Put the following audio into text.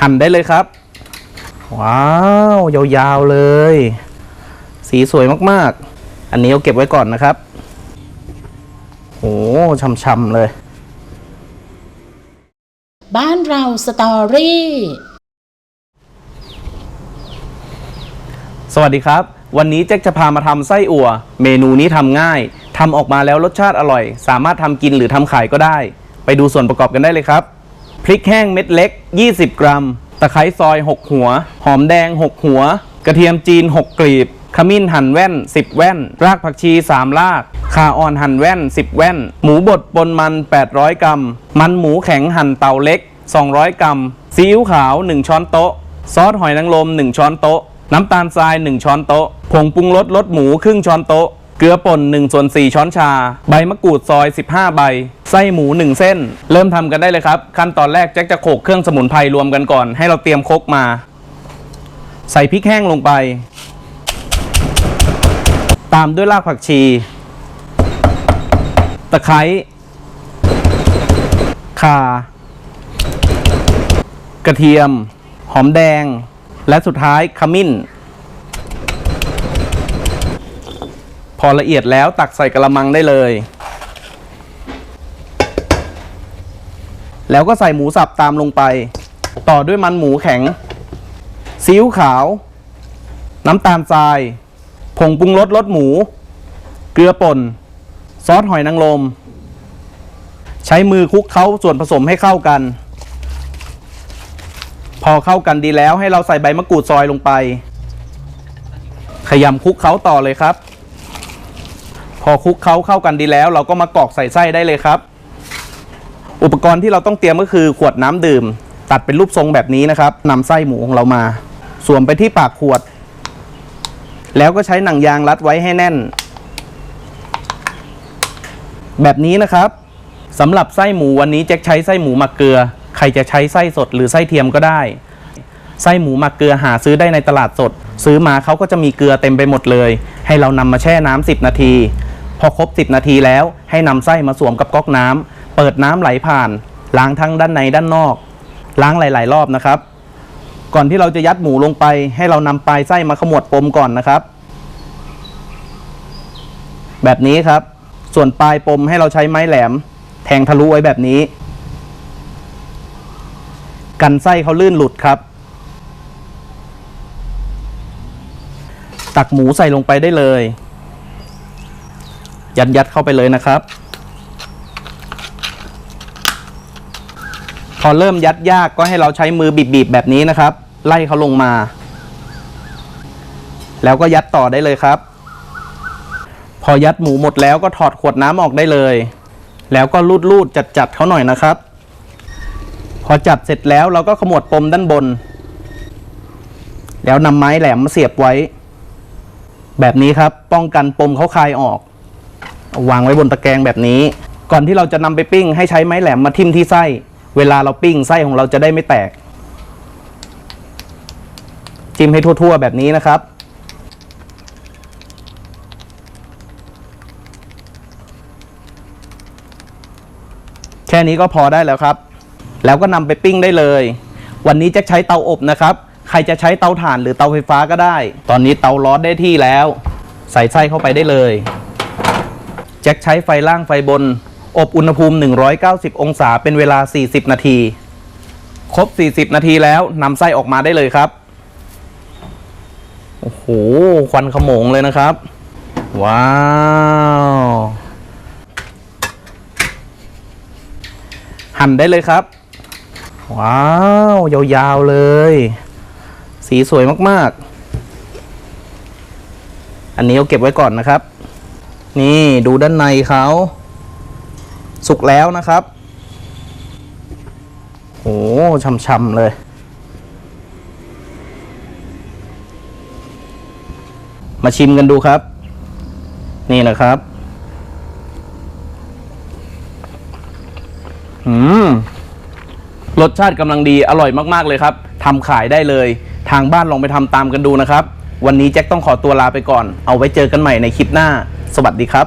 หั่นได้เลยครับ ว้าว ยาวๆเลย สีสวยมากๆ อันนี้เอาเก็บไว้ก่อนนะครับโอ้ช่ำๆเลย บ้านเราสตอรี่สวัสดีครับ วันนี้แจ็คจะพามาทำไส้อั่ว เมนูนี้ทำง่ายทำออกมาแล้วรสชาติอร่อย สามารถทำกินหรือทำขายก็ได้ ไปดูส่วนประกอบกันได้เลยครับ พริกแห้งเม็ดเล็ก 20 กรัม ตะไคร้ซอย 6 หัว หอมแดง 6 หัว กระเทียมจีน 6 กลีบ ขมิ้นหั่นแว่น 10 แว่น รากผักชี 3 รากข่าอ่อนหั่นแว่น 10 แว่น หมูบดปนมัน 800 กรัม มันหมูแข็งหั่นเตาเล็ก 200 กรัม ซีอิ๊วขาว 1 ช้อนโต๊ะ ซอสหอยนางรม 1 ช้อนโต๊ะ น้ำตาลทราย 1 ช้อนโต๊ะ ผงปรุงรสรสหมูครึ่งช้อนโต๊ะ เกลือป่น1ส่วน4ช้อนชา ใบมะกรูดซอย 15 ใบ ไส้หมู 1 เส้น เริ่มทำกันได้เลยครับ ขั้นตอนแรกแจ็คจะโขกเครื่องสมุนไพรรวมกันก่อน ให้เราเตรียมคกมา ใส่พริกแห้งลงไป ตามด้วยรากผักชี ตะไคร้ข่ากระเทียม หอมแดง และสุดท้ายขมิ้น พอละเอียดแล้วตักใส่กระมังได้เลย แล้วก็ใส่หมูสับตามลงไป ต่อด้วยมันหมูแข็ง ซีอิ๊วขาว น้ำตาลทราย ผงปรุงรสรสหมู เกลือป่น ซอสหอยนางรม ใช้มือคลุกเคล้าส่วนผสมให้เข้ากัน พอเข้ากันดีแล้วให้เราใส่ใบมะกรูดซอยลงไป ขยำคลุกเคล้าต่อเลยครับ พอคลุกเคล้าเข้ากันดีแล้ว เราก็มากรอกใส่ไส้ได้เลยครับ อุปกรณ์ที่เราต้องเตรียมก็คือขวดน้ำดื่ม ตัดเป็นรูปทรงแบบนี้นะครับนำไส้หมูของเรามาสวมไปที่ปากขวด แล้วก็ใช้หนังยางรัดไว้ให้แน่น แบบนี้นะครับสำหรับไส้หมูวันนี้แจ็คใช้ไส้หมูหมักเกลือ ใครจะใช้ไส้สดหรือไส้เทียมก็ได้ ไส้หมูหมักเกลือหาซื้อได้ในตลาดสด ซื้อมาเขาก็จะมีเกลือเต็มไปหมดเลย ให้เรานำมาแช่น้ำ10 นาที พอครบ 10 นาทีแล้วให้นำไส้มาสวมกับก๊อกน้ำ เปิดน้ำไหลผ่าน ล้างทั้งด้านในด้านนอก ล้างหลาย ๆ รอบนะครับ ก่อนที่เราจะยัดหมูลงไป ให้เรานำปลายไส้มาขมวดปมก่อนนะครับ แบบนี้ครับ ส่วนปลายปมให้เราใช้ไม้แหลม แทงทะลุไว้แบบนี้ กันไส้เขาลื่นหลุดครับ ตักหมูใส่ลงไปได้เลย ยัดยัดเข้าไปเลยนะครับ พอเริ่มยัดยากก็ให้เราใช้มือบีบๆแบบนี้นะครับ ไล่เขาลงมา แล้วก็ยัดต่อได้เลยครับ พอยัดหมูหมดแล้วก็ถอดขวดน้ำออกได้เลย แล้วก็รูดรูดจัดๆเขาหน่อยนะครับ พอจัดเสร็จแล้วเราก็ขมวดปมด้านบน แล้วนำไม้แหลมมาเสียบไว้ แบบนี้ครับป้องกันปมเขาคายออก วางไว้บนตะแกรงแบบนี้ ก่อนที่เราจะนำไปปิ้ง ให้ใช้ไม้แหลมมาทิ่มที่ไส้ เวลาเราปิ้งไส้ของเราจะได้ไม่แตก จิ้มให้ทั่วๆแบบนี้นะครับ แค่นี้ก็พอได้แล้วครับ แล้วก็นำไปปิ้งได้เลย วันนี้จะใช้เตาอบนะครับ ใครจะใช้เตาถ่านหรือเตาไฟฟ้าก็ได้ ตอนนี้เตาร้อนได้ที่แล้ว ใส่ไส้เข้าไปได้เลยแจ็คใช้ไฟล่างไฟบน อบอุณหภูมิ 190 องศาเป็นเวลา 40 นาที ครบ 40 นาทีแล้วนำไส้ออกมาได้เลยครับ โอ้โห ควันขโมงเลยนะครับ ว้าว หั่นได้เลยครับ ว้าว ยาวๆเลย สีสวยมากๆ อันนี้เอาเก็บไว้ก่อนนะครับ นี่ดูด้านในเขา สุกแล้วนะครับโอ้ช่ำๆเลย มาชิมกันดูครับ นี่นะครับ อืม รสชาติกำลังดีอร่อยมาก ๆ เลยครับทำขายได้เลย ทางบ้านลองไปทำตามกันดูนะครับ วันนี้แจ็คต้องขอตัวลาไปก่อน เอาไว้เจอกันใหม่ในคลิปหน้า สวัสดีครับ